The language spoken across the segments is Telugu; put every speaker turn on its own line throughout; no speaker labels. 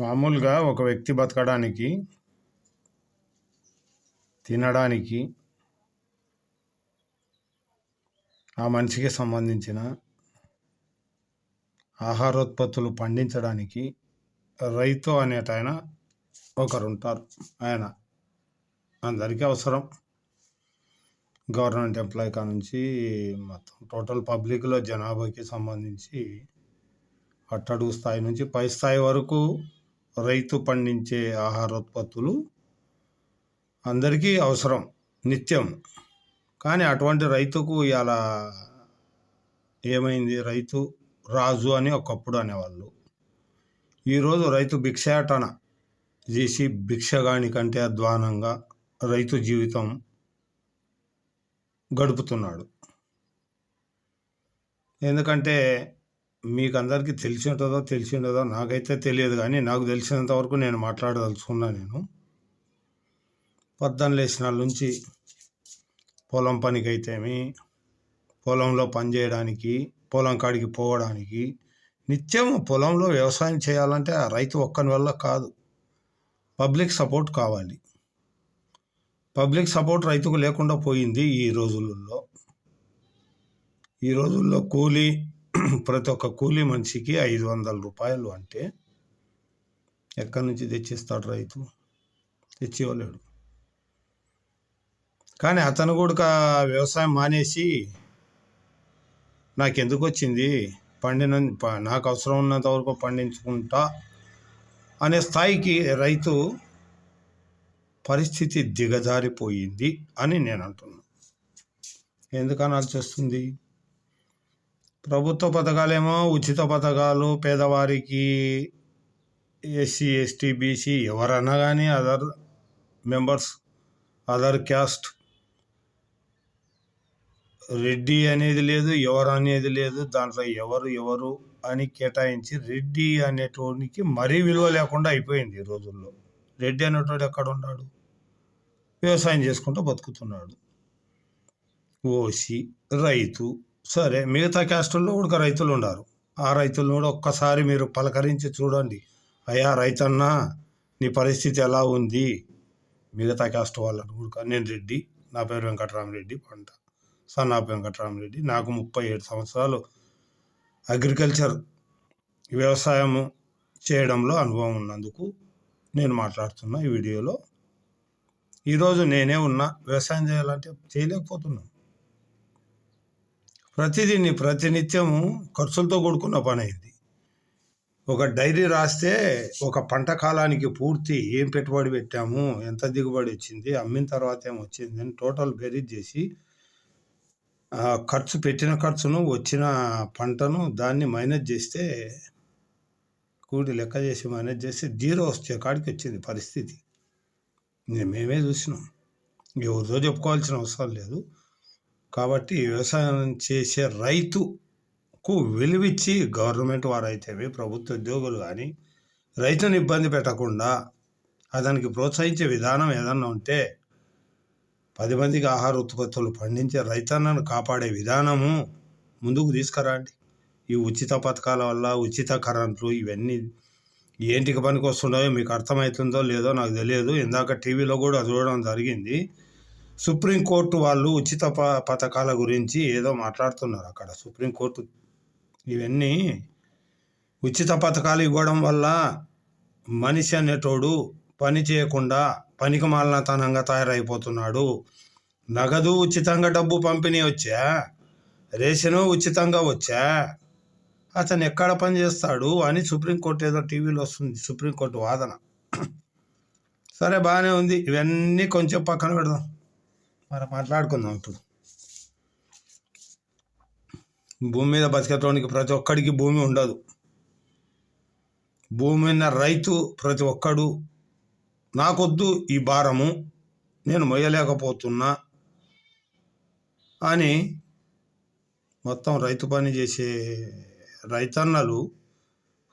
మామూలుగా ఒక వ్యక్తి బతకడానికి తినడానికి ఆ మనిషికి సంబంధించిన ఆహారోత్పత్తులు పండించడానికి రైతు అనేట ఆయన ఒకరు ఉంటారు ఆయన అందరికీ అవసరం. గవర్నమెంట్ ఎంప్లాయీ కా నుంచి మొత్తం టోటల్ పబ్లిక్లో జనాభాకి సంబంధించి అట్టడుగు స్థాయి నుంచి పై స్థాయి వరకు రైతు పండించే ఆహారోత్పత్తులు అందరికీ అవసరం నిత్యం. కానీ అటువంటి రైతుకు ఇలా ఏమైంది? రైతు రాజు అని ఒకప్పుడు అనేవాళ్ళు. ఈరోజు రైతు భిక్షాటన చేసి భిక్షగాని కంటే అధ్వానంగా రైతు జీవితం గడుపుతున్నాడు. ఎందుకంటే మీకు అందరికీ తెలిసి ఉంటుందో తెలిసి ఉంటుందో నాకైతే తెలియదు కానీ నాకు తెలిసినంత వరకు నేను మాట్లాడదలుచుకున్నా నేను. పొద్దున్న లేచిన నుంచి పొలం పనికి పొలంలో పని చేయడానికి పొలం కాడికి పోవడానికి నిత్యం పొలంలో వ్యవసాయం చేయాలంటే ఆ రైతు ఒక్కని వల్ల కాదు. పబ్లిక్ సపోర్ట్ కావాలి. పబ్లిక్ సపోర్ట్ రైతుకు లేకుండా పోయింది ఈ రోజులలో. ఈ రోజుల్లో కూలీ ప్రతి ఒక్క కూలీ మనిషికి ఐదు వందల రూపాయలు అంటే ఎక్కడి నుంచి తెచ్చిస్తాడు రైతు? తెచ్చివ్వలేడు కానీ అతను కూడా వ్యవసాయం మానేసి నాకు ఎందుకు వచ్చింది పండిన ప- నాకు అవసరం ఉన్నంత వరకు పండించుకుంటా అనే స్థాయికి రైతు పరిస్థితి దిగజారిపోయింది అని నేను అంటున్నాను ఎందుకు అనాల్సి వస్తుంది ప్రభుత్వ పథకాలేమో ఉచిత పథకాలు పేదవారికి ఎస్సీ ఎస్టీ బీసీ ఎవరన్నా కానీ other members other caste Reddy అనేది లేదు ఎవరు అనేది లేదు దాంట్లో ఎవరు ఎవరు అని కేటాయించి రెడ్డి అనేటోనికి మరీ విలువ లేకుండా అయిపోయింది ఈ రోజుల్లో. రెడ్డి అనేటోడు ఎక్కడ ఉన్నాడు? వ్యవసాయం చేసుకుంటూ బతుకుతున్నాడు. ఓసి రైతు సరే మిగతా క్యాస్టుల్లో కూడా రైతులు ఉన్నారు ఆ రైతులను కూడా ఒక్కసారి మీరు పలకరించి చూడండి. అయ్యా రైతన్నా నీ పరిస్థితి ఎలా ఉంది? మిగతా క్యాస్ట్ వాళ్ళను కూడా నేను రెడ్డి నా పేరు వెంకటరామరెడ్డి పంట. సన్నాపు వెంకటరామరెడ్డి. నాకు ముప్పై ఏడు సంవత్సరాలు. అగ్రికల్చర్ వ్యవసాయము చేయడంలో అనుభవం ఉన్నందుకు నేను మాట్లాడుతున్నా ఈ వీడియోలో. ఈరోజు నేనే ఉన్నా. వ్యవసాయం చేయాలంటే చేయలేకపోతున్నాను ప్రతిదీ ప్రతినిత్యము ఖర్చులతో కూడుకున్న పని అయింది ఒక డైరీ రాస్తే ఒక పంట కాలానికి పూర్తి ఏం పెట్టుబడి పెట్టాము ఎంత దిగుబడి వచ్చింది అమ్మిన తర్వాత ఏం వచ్చింది అని టోటల్ బెరీజ్ చేసి ఆ ఖర్చు పెట్టిన ఖర్చును వచ్చిన పంటను దాన్ని మైనస్ చేస్తే కూడి లెక్క చేసి మైనస్ చేస్తే జీరో వస్తే కాడికి వచ్చింది పరిస్థితి. మేమే చూసినాం. ఎవరితో చెప్పుకోవాల్సిన అవసరం లేదు. కాబట్టి వ్యవసాయం చేసే రైతుకు విలువిచ్చి గవర్నమెంట్ వారైతేమి ప్రభుత్వ ఉద్యోగులు కానీ రైతుని ఇబ్బంది పెట్టకుండా అతనికి ప్రోత్సహించే విధానం ఏదన్నా ఉంటే పది మందికి ఆహార ఉత్పత్తులు పండించే రైతన్నను కాపాడే విధానము ముందుకు తీసుకురండి ఈ ఉచిత పథకాల వల్ల ఉచిత కరెంట్లు ఇవన్నీ ఏంటికి పనికి వస్తున్నాయో మీకు అర్థమవుతుందో లేదో నాకు తెలియదు. ఇందాక టీవీలో కూడా చూడడం జరిగింది. సుప్రీంకోర్టు వాళ్ళు ఉచిత ప పథకాల గురించి ఏదో మాట్లాడుతున్నారు అక్కడ. సుప్రీంకోర్టు ఇవన్నీ ఉచిత పథకాలు ఇవ్వడం వల్ల మనిషి అనేటోడు పని చేయకుండా పనికి మాలనతనంగా తయారైపోతున్నాడు. నగదు ఉచితంగా డబ్బు పంపిణీ వచ్చా? రేషను ఉచితంగా వచ్చా? అతను ఎక్కడ పని చేస్తాడు అని సుప్రీంకోర్టు ఏదో టీవీలో వస్తుంది. సుప్రీంకోర్టు వాదన. సరే బాగానే ఉంది. ఇవన్నీ కొంచెం పక్కన పెడదాం. మరి మాట్లాడుకుందాం ఇప్పుడు. భూమి మీద బతికేటోనికి ప్రతి ఒక్కడికి భూమి ఉండదు. భూమి ఉన్న రైతు ప్రతి ఒక్కడు నాకొద్దు ఈ భారము నేను మొయ్యలేకపోతున్నా అని మొత్తం రైతు పని చేసే రైతన్నలు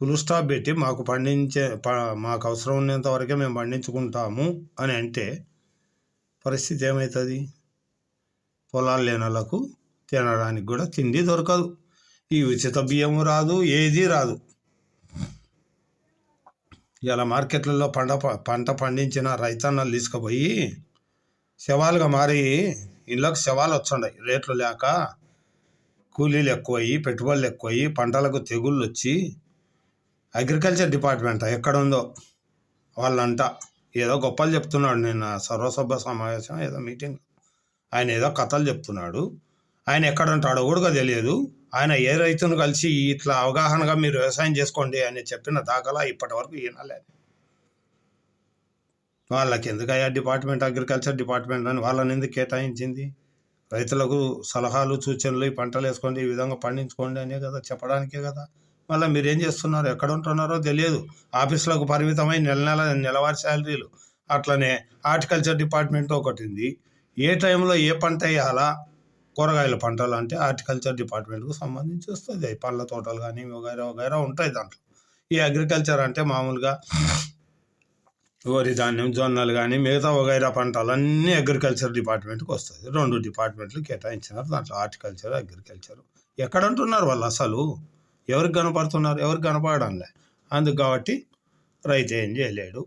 ఫుల్ స్టాప్ పెట్టి మాకు పండించే ప మాకు అవసరం ఉన్నంత వరకే మేము పండించుకుంటాము అని అంటే పరిస్థితి ఏమవుతుంది పొలాలు లేని వాళ్ళకు తినడానికి కూడా తిండి దొరకదు. ఈ ఉచిత బియ్యం రాదు ఏది రాదు. ఇలా మార్కెట్లలో పంట ప- పంట పండించిన రైతన్నలు తీసుకుపోయి శవాలుగా మారి ఇళ్ళకు శవాలు వచ్చుండయి. రేట్లు లేక కూలీలు ఎక్కువయ్యి పెట్టుబడులు ఎక్కువయ్యి పంటలకు తెగుళ్ళు వచ్చి అగ్రికల్చర్ డిపార్ట్మెంట్ ఎక్కడ ఉందో వాళ్ళంట ఏదో గొప్పలు చెప్తున్నాడు నిన్న సర్వసభ సమావేశం ఏదో మీటింగ్. ఆయన ఏదో కథలు చెప్తున్నాడు. ఆయన ఎక్కడంటాడో కూడా తెలియదు. ఆయన ఏ రైతును కలిసి ఇట్లా అవగాహనగా మీరు వ్యవసాయం చేసుకోండి అని చెప్పిన దాఖలా ఇప్పటి వరకు వినలేదు వాళ్ళకి ఎందుకయ్యా డిపార్ట్మెంట్ అగ్రికల్చర్ డిపార్ట్మెంట్ అని వాళ్ళని ఎందుకు కేటాయించింది? రైతులకు సలహాలు సూచనలు ఈ పంటలు వేసుకోండి ఈ విధంగా పండించుకోండి అనే కదా చెప్పడానికే కదా. మళ్ళీ మీరు ఏం చేస్తున్నారు? ఎక్కడ ఉంటున్నారో తెలియదు. ఆఫీసులకు పరిమితమై నెల నెల నెలవారి శాలరీలు. అట్లనే హార్టికల్చర్ డిపార్ట్మెంట్ ఒకటి ఉంది ఏ టైంలో ఏ పంట వేయాలా? కూరగాయల పంటలు అంటే హార్టికల్చర్ డిపార్ట్మెంట్కు సంబంధించి వస్తుంది. అవి పళ్ళ తోటలు కానీ వగైరా వగైరా ఉంటాయి దాంట్లో. ఈ అగ్రికల్చర్ అంటే మామూలుగా వరి ధాన్యం జొన్నలు కానీ మిగతా వగైరా పంటలు అన్నీ అగ్రికల్చర్ డిపార్ట్మెంట్కి వస్తుంది. రెండు డిపార్ట్మెంట్లు కేటాయించినారు దాంట్లో. Horticulture agriculture. ఎక్కడ ఉంటున్నారు వాళ్ళు అసలు? ఎవరికి కనపడుతున్నారు? ఎవరికి కనపడడంలే. అందుకు కాబట్టి రైతు ఏం చేయలేడు.